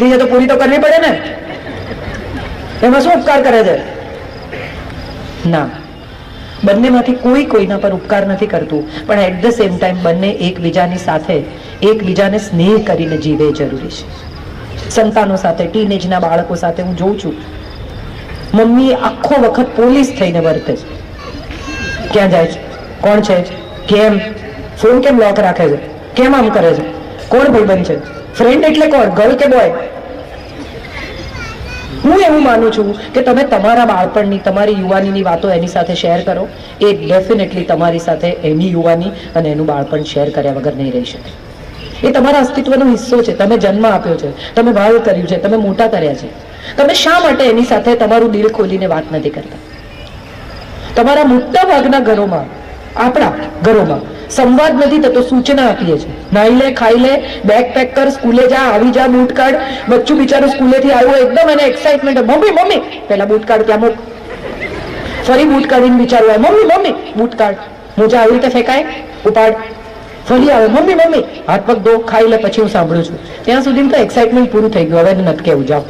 છે તો પૂરી તો કરવી પડે ને? એમાં શું ઉપકાર કરે છે? ના. બંનેમાંથી કોઈ કોઈના પર ઉપકાર નથી કરતું, પણ એટ ધ સેમ ટાઈમ બંને એકબીજાની સાથે, એકબીજાને સ્નેહ કરીને જીવે જરૂરી છે. સંતાનો સાથે ટીનેજના બાળકો સાથે હું જોઉં છું. મમ્મી આખો વખત પોલીસ થઈને વર્તે છે. ક્યાં જાય છે? કોણ છે? કેમ? ફોન કેમ લોક રાખે છે? કેમ આમ કરે છે? કોણ ભાઈબંધ છે? ફ્રેન્ડ એટલે કોણ? ગર્લ કે બોય હું એવું માનું છું કે તમે તમારા બાળપણની, તમારી યુવાનીની વાતો એની સાથે શેર કરો. એ ડેફિનેટલી તમારી સાથે એની યુવાની અને એનું બાળપણ શેર કર્યા વગર નહીં રહી શકે. એ તમારા અસ્તિત્વનો હિસ્સો છે. તમે જન્મ આપ્યો છે. તમે વાળ કર્યું છે. તમે મોટા કર્યા છે. તમે શા માટે એની સાથે તમારું દિલ ખોલીને વાત નથી કરતા? તમારા મોટા ભાગના ઘરોમાં, આપણા ઘરોમાં સંવાદ નથી થતો, સૂચના આપીએ છીએ. નાઈ લે, ખાઈ લે બેગ પેક કર, સ્કૂલે જા, આવી જા બૂટ કાઢ બચ્ચું બિચારું સ્કૂલેથી આવ્યું, એકદમ એને એક્સાઇટમેન્ટ મમ્મી મમ્મી પેલા બૂટ કાઢ ત્યાં મૂક. ફરી બૂટ કાઢીને બિચારું આવે. મમ્મી મમ્મી બૂટ કાઢ મોજા આવી રીતે ફેંકાય? ઉપાડ. ફરી આવે. મમ્મી મમ્મી, હાથ પગ દો ખાઈ લે, પછી હું સાંભળું છું. ત્યાં સુધી તો એક્સાઇટમેન્ટ પૂરું થઈ ગયું. હવે નથી કેવું જાઓ.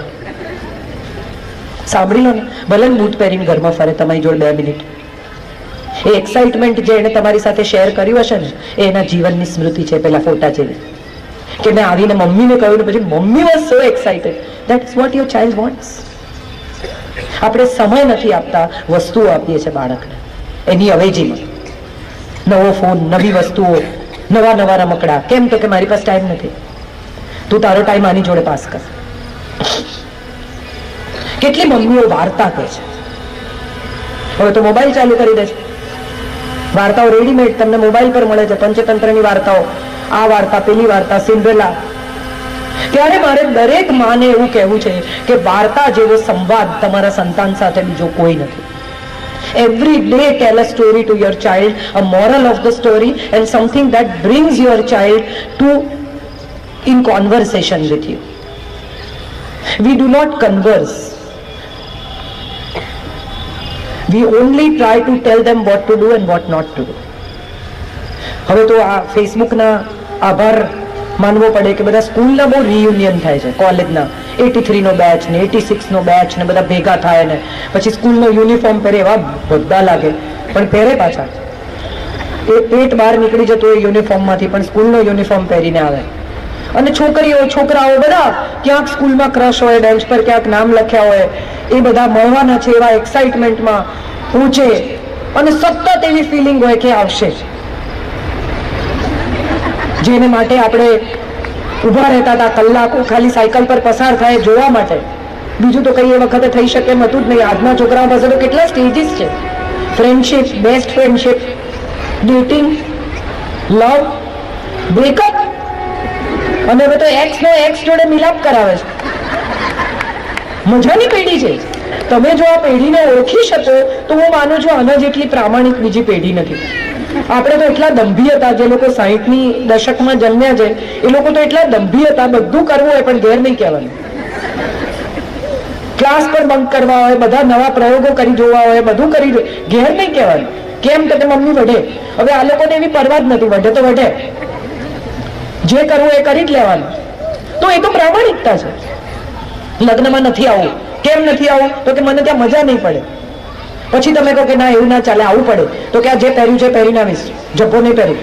સાંભળી લો ને. ભલે બૂટ પહેરીને ઘરમાં ફરે, તમારી જોડે બે મિનિટ. એ એક્સાઇટમેન્ટ જે એને તમારી સાથે શેર કર્યું હશે ને, એ એના જીવનની સ્મૃતિ છે, પેલા ફોટા જેવી. કે મેં આવીને મમ્મીને કહ્યું ને પછી, mummy was so excited that is what your child wants આપણે સમય નથી આપતા વસ્તુઓ આપીએ છીએ બાળકને. એની અવેજીમાં. નવો ફોન, નવી વસ્તુઓ, નવા નવા રમકડા. કેમ તો કે મારી પાસે ટાઈમ નથી. તું તારો ટાઈમ આની જોડે પાસ કર. કેટલી મમ્મીઓ વાર્તા કહે છે. હવે તો મોબાઈલ ચાલુ કરી દે છે. વાર્તાઓ રેડીમેડ તમને મોબાઈલ પર મળે છે પંચતંત્રની વાર્તાઓ આ વાર્તા પેલી વાર્તા સિન્ડ્રેલા ત્યારે મારે દરેક માને એવું કહેવું છે કે વાર્તા જેવો સંવાદ તમારા સંતાન સાથે બીજો કોઈ નથી every day tell a story to your child a moral of the story and something that brings your child to in conversation with you we do not converse we only try to tell them what to do and what not to do. હવે તો આ ફેસબુકના આભાર માનવો પડે કે બધા સ્કૂલના બહુ રિયુનિયન થાય છે કોલેજના એટી થ્રીનો બેચ ને એટી સિક્સનો બેચ ને બધા ભેગા થાય ને. પછી સ્કૂલનો યુનિફોર્મ પહેરે એવા બધા લાગે. પણ પહેરે પાછા. એ પેટ બહાર નીકળી જતો એ યુનિફોર્મમાંથી પણ સ્કૂલનો યુનિફોર્મ પહેરીને આવે. અને છોકરીઓ, છોકરાઓ બધા ક્યાંક સ્કૂલમાં ક્રશ હોય બેન્ચ પર ક્યાંક નામ લખ્યા હોય, એ બધા મળવાના છે એવા એક્સાઇટમેન્ટમાં પહોંચે અને સતત એવી ફિલિંગ હોય કે આવશે. જેને માટે આપણે ઊભા રહેતા હતા કલાકો, ખાલી સાયકલ પર પસાર થાય જોવા માટે. બીજું તો કઈ એ વખતે થઈ શકે એમ હતું જ નહીં. આજના છોકરાઓ પાસે તો કેટલા સ્ટેજીસ છે. Friendship best friendship dating love breakup અને હવે તો એક્સ નો એક્સ જોડે મિલાપ કરાવે છે. મજાની પેઢી છે. તમે જો આ પેઢીને ઓળખી શકો, તો હું માનું છું આના જેટલી પ્રામાણિક બીજી પેઢી નથી. આપણે તો એટલા દંભી હતા જે લોકો સાહીઠની દશકમાં જન્મ્યા છે, એ લોકો તો એટલા દંભી હતા, બધું કરવું હોય પણ ઘેર નહીં કહેવાનું. ક્લાસ પર બંક કરવા હોય, બધા નવા પ્રયોગો કરી જોવા હોય, બધું કરી ઘેર નહીં કહેવાનું. કેમ કે મમ્મી વઢે. હવે આ લોકોને એવી પરવા જ નથી, વઢે તો વઢે. જે કરવું એ કરી જ લેવાનું. તો એ તો પ્રામાણિકતા છે. લગ્નમાં નથી આવું. કેમ નથી આવું? તો કે મને ત્યાં મજા નહીં પડે. પછી તમે કહો કે ના, એવું ના ચાલે, આવું પડે. તો કે આ જે પહેર્યું છે પહેરીને આવીશ. જબ્બો નહીં પહેરું.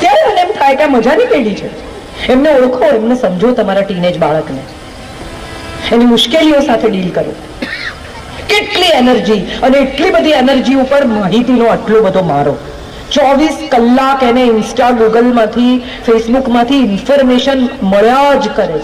ત્યારે મને એમ થાય કે મજાની પેઢી છે. એમને ઓળખો, એમને સમજો તમારા ટીનેજ બાળકને. એની મુશ્કેલીઓ સાથે ડીલ કરો. કેટલી એનર્જી અને એટલી બધી એનર્જી ઉપર માહિતીનો આટલો બધો મારો. ચોવીસ કલાક એને ઇન્સ્ટા ગૂગલમાંથી ફેસબુકમાંથી ઇન્ફોર્મેશન મળ્યા જ કરે.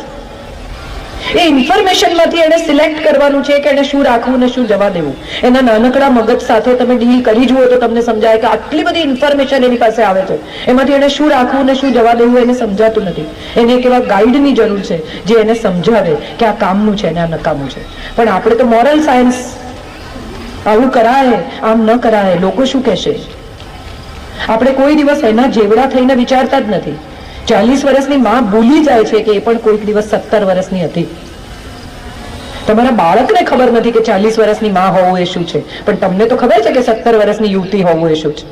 એ ઇન્ફોર્મેશનમાંથી એને સિલેક્ટ કરવાનું છે કે એને શું રાખવું ને શું જવા દેવું. એના નાનકડા મગજ સાથે તમે ડીલ કરી જુઓ તો તમને સમજાય કે આટલી બધી ઇન્ફોર્મેશન એની પાસે આવે છે. એમાંથી એને શું રાખવું ને શું જવા દેવું એને સમજાતું નથી. એને એક એવા ગાઈડની જરૂર છે જે એને સમજાવે કે આ કામનું છે ને આ નકામું છે. પણ આપણે તો મોરલ સાયન્સ આવું કરાય, આમ ન કરાય, લોકો શું કહેશે? આપણે કોઈ દિવસ એના જેવડા થઈને વિચારતા જ નથી. ચાલીસ વર્ષની માં ભૂલી જાય છે કે એ પણ કોઈક દિવસ સત્તર વર્ષની હતી. તમારા બાળકને ખબર નથી કે ચાલીસ વર્ષની માં હોવું એ શું છે. પણ તમને તો ખબર છે કે સત્તર વર્ષની યુવતી હોવું એ શું છે.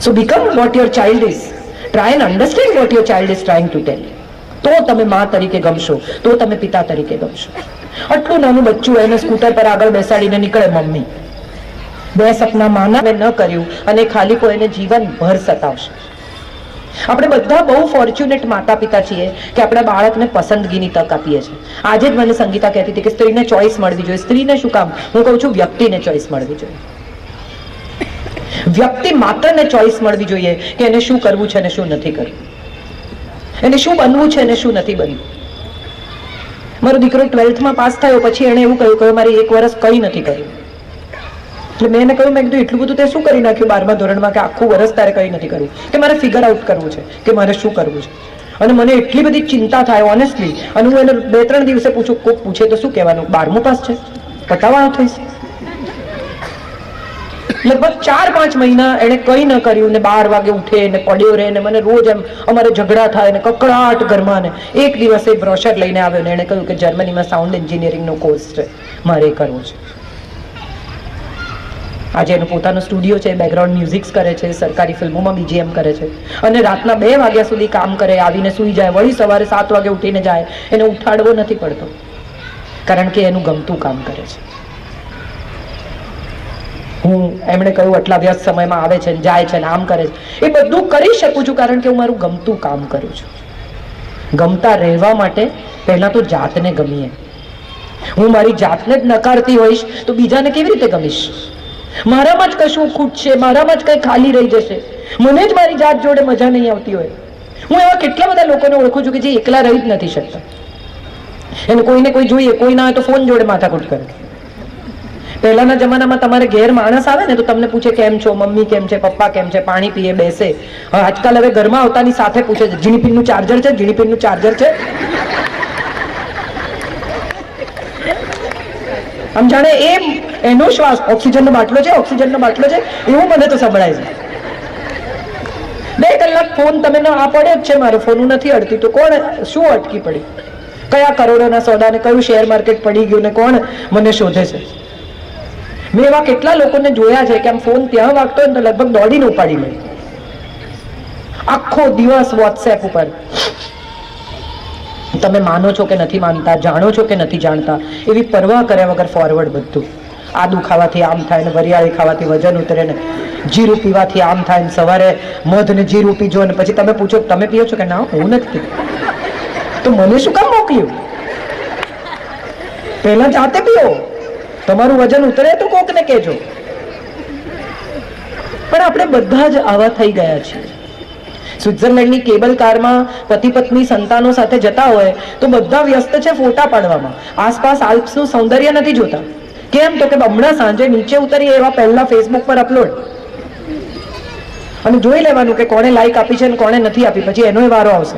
So become what your child is try and understand what your child is trying to tell તો તમે મા તરીકે ગમશો. તો તમે પિતા તરીકે ગમશો. આટલું નાનું બચ્ચું એને સ્કૂટર પર આગળ બેસાડીને નીકળે મમ્મી. બે સપના માના ન કર્યું અને ખાલી કોઈને જીવનભર સતાવશે. આપણે બધા બહુ ફોર્ચ્યુનેટ માતા પિતા છીએ કે આપણા બાળકને પસંદગીની તક આપીએ છીએ. આજે જ મને સંગીતા કહેતી હતી કે સ્ત્રીને ચોઈસ મળવી જોઈએ. સ્ત્રીને શું કામ? હું કહું છું વ્યક્તિને ચોઈસ મળવી જોઈએ. વ્યક્તિ માત્રને ચોઈસ મળવી જોઈએ કે એને શું કરવું છે અને શું નથી કરવું. એને શું બનવું છે અને શું નથી બનવું. મારો દીકરો ટ્વેલ્થમાં પાસ થયો, પછી એણે એવું કહ્યું કે મારે એક વર્ષ કંઈ નથી કર્યું. એટલે મેં એને કહ્યું, મેં કીધું, એટલું બધું તે શું કરી નાખ્યું બારમા ધોરણમાં કે આખું વર્ષ તારે કંઈ નથી કરવું? કે મારે ફિગર આઉટ કરવું છે કે મારે શું કરવું છે? અને મને એટલી બધી ચિંતા થાય ઓનેસ્ટલી અને હું એને બે ત્રણ દિવસે પૂછું, કોક પૂછે તો શું કહેવાનું? બારમું પાસ છે? પટાવાળો થઈશ. લગભગ ચાર પાંચ મહિના એણે કંઈ ન કર્યું ને બાર વાગે ઉઠે ને પડ્યો રહે ને મને રોજ એમ અમારે ઝઘડા થાય ને કકડાટ ઘરમાં ને. એક દિવસે બ્રોશર લઈને આવ્યો ને એણે કહ્યું કે જર્મનીમાં સાઉન્ડ એન્જિનિયરિંગનો કોર્સ છે. મારે કરવો છે. આજે એનો પોતાનો સ્ટુડિયો છે બેકગ્રાઉન્ડ મ્યુઝિક્સ કરે છે, સરકારી ફિલ્મોમાં બીજીએમ કરે છે. અને રાતના બે વાગ્યા સુધી કામ કરે, આવીને સૂઈ જાય, વળી સવારે સાત વાગે ઉઠીને જાય, એને ઉઠાડવો નથી પડતો. કારણ કે એનું ગમતું કામ કરે છે. હું એમણે કહ્યું, આટલા વ્યસ્ત સમયમાં આવે છે જાય છે આમ કરે છે. એ બધું કરી શકું છું, કારણ કે હું મારું ગમતું કામ કરું છું. ગમતા રહેવા માટે પહેલા તો જાતને ગમીએ. હું મારી જાતને જ નકારતી હોઈશ, તો બીજાને કેવી રીતે ગમીશ? મારામાં જ કશું ખૂટશે મારામાં જ કંઈ ખાલી રહી જશે. મને જ મારી જાત જોડે મજા નહીં આવતી હોય. હું એવા કેટલા બધા લોકોને ઓળખું છું કે જે એકલા રહી જ નથી શકતા. એને કોઈને કોઈ જોઈએ, કોઈ ના હોય તો ફોન જોડે માથાકૂટ કરે. પહેલાના જમાનામાં તમારે ઘેર માણસ આવે ને તો તમને પૂછે, કેમ છો? મમ્મી કેમ છે? પપ્પા કેમ છે? પાણી પીએ, બેસે. આજકાલ હવે ઘરમાં આવતાની સાથે પૂછે છે જીણીપીનનું ચાર્જર છે? ઝીણીપીનનું ચાર્જર છે? આમ જાણે એમ એનો શ્વાસ, ઓક્સિજનનો બાટલો છે, ઓક્સિજનનો બાટલો છે, એવું મને તો સંભળાય છે. બે કલાક ફોન તમે આ પડ્યો જ છે મારો, ફોન નથી અડતી, તો કોણ, શું અટકી પડી? કયા કરોડોના સોદાને કયું શેર માર્કેટ પડી ગયું ને કોણ મને શોધે છે? મેં એવા કેટલા લોકોને જોયા છે કે આમ ફોન ત્યાં વાગતો હોય ને તો લગભગ દોડીને ઉપાડી લઈ આખો દિવસ વોટ્સએપ ઉપર. તમે માનો છો કે નથી માનતા, જાણો છો કે નથી જાણતા, એવી પરવા કર્યા વગર ફોરવર્ડ બધું. આદુ ખાવાથી આમ થાય ને વરિયાળી ખાવાથી વજન ઉતરે ને, જીરું પીવાથી આમ થાય ને સવારે મધ ને જીરું પીજો ને પછી તમે પૂછો, તમે પીઓ છો કે ના, હું નથી તો મને શું કામ મોકલ્યું? પહેલા જાતે પીઓ. તમારું વજન ઉતરે તો કોકને કહેજો. પણ આપણે બધા જ આવા થઈ ગયા છીએ. સ્વિટ્ઝરલેન્ડની કેબલ કારમાં પતિ પત્ની સંતાનો સાથે જતા હોય તો બધા વ્યસ્ત છે ફોટા પાડવામાં. આસપાસ આલ્પ્સનું સૌંદર્ય નથી જોતા. કેમ તો કે હમણાં સાંજે નીચે ઉતરીએ એવા પહેલા ફેસબુક પર અપલોડ અને જોઈ લેવાનું કે કોણે લાઈક આપી છે અને કોણે નથી આપી, પછી એનો વારો આવશે.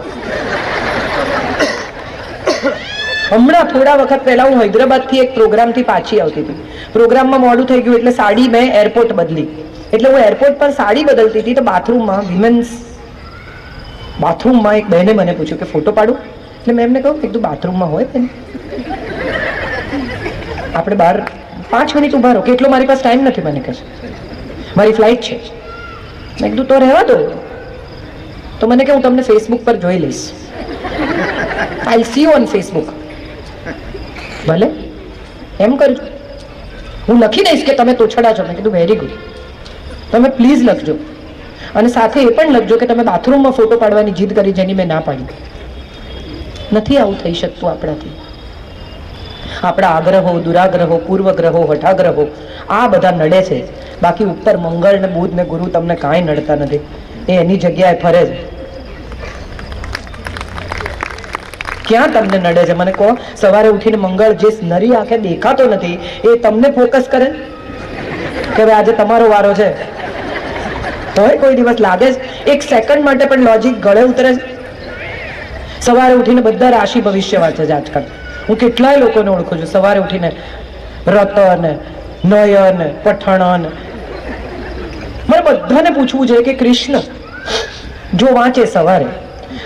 હમણાં થોડા વખત પહેલા હું હૈદરાબાદથી એક પ્રોગ્રામથી પાછી આવતી હતી. પ્રોગ્રામમાં મોડું થઈ ગયું એટલે સાડી મેં એરપોર્ટ બદલી. એટલે હું એરપોર્ટ પર સાડી બદલતી હતી તો બાથરૂમમાં વિમેન્સ બાથરૂમમાં એક બહેને મને પૂછ્યું કે ફોટો પાડું? એટલે મેં એમને કહ્યું કે તું બાથરૂમમાં હોય બેન. આપણે બહાર પાંચ મિનિટ ઊભા રહો કેટલો મારી પાસે ટાઈમ નથી, મને કહેશે મારી ફ્લાઇટ છે. મેં કીધું, તો રહેવા દો. તો મને કે હું તમને ફેસબુક પર જોઈ લઈશ. આઈ સી ઓન ફેસબુક ભલે. એમ કરજો હું લખી દઈશ કે તમે તોછડા છો. મેં કીધું વેરી ગુડ તમે પ્લીઝ લખજો. અને સાથે એ પણ લખજો કે તમે બાથરૂમમાં ફોટો પાડવાની જીદ કરી જેની મેં ના પાડી. નથી આવું થઈ શકતું આપણાથી. આપણા આગ્રહો, દુરાગ્રહો, પૂર્વગ્રહો હઠાગ્રહો આ બધા નડે છે. બાકી ઉપર મંગળ ને બુધ ને ગુરુ તમને કાંઈ નડતા નથી. એ એની જગ્યાએ ફરે છે ક્યાં તમને નડે છે? મને કહો, સવારે ઉઠીને મંગળ જે નરી આંખે દેખાતો નથી, એ તમને ફોકસ કરે? કે આજે તમારો વારો છે? હોય કોઈ દિવસ લાગે જ. એક સેકન્ડ માટે પણ લોજિક ગળે ઉતરે સવારે ઉઠીને બધા રાશિ ભવિષ્ય વાંચે છે આજકાલ હું કેટલાય લોકોને ઓળખું છું. સવારે ઉઠીને રતન, નયન પઠણન મારે બધાને પૂછવું છે કે કૃષ્ણ, જો વાંચે સવારે,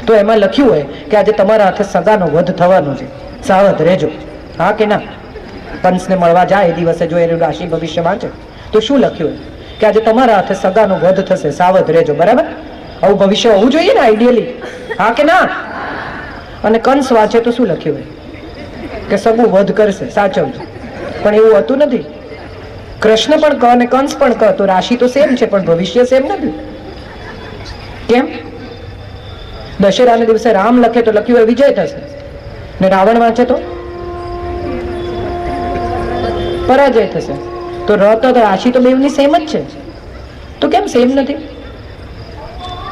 તો એમાં લખ્યું હોય કે આજે તમારા હાથે સગાનો વધ થવાનો છે. સાવધ રહેજો. હા કે ના? પંચને મળવા જાય એ દિવસે જો એનું રાશિ ભવિષ્ય વાંચે તો શું લખ્યું હોય? કે આજે તમારા હાથે સગાનો વધ થશે, સાવધ રહેજો, બરાબર? આવું ભવિષ્ય હોવું જોઈએ ને આઈડિયલી હા કે ના? અને કંસ વાંચે તો શું લખ્યું હોય? કે સગું વધ કરશે, સાચવજો. પણ એવું હતું નથી. કૃષ્ણ પણ ક અને કંસ પણ ક, તો રાશિ તો સેમ છે, પણ ભવિષ્ય સેમ નથી. કેમ? દશેરાને દિવસે રામ લખે તો લખ્યું હોય વિજય થશે. ને રાવણ વાંચે તો? પરાજય થશે. તો ર તો રાશિ તો બેવની સેમ જ છે. તો કેમ સેમ નથી?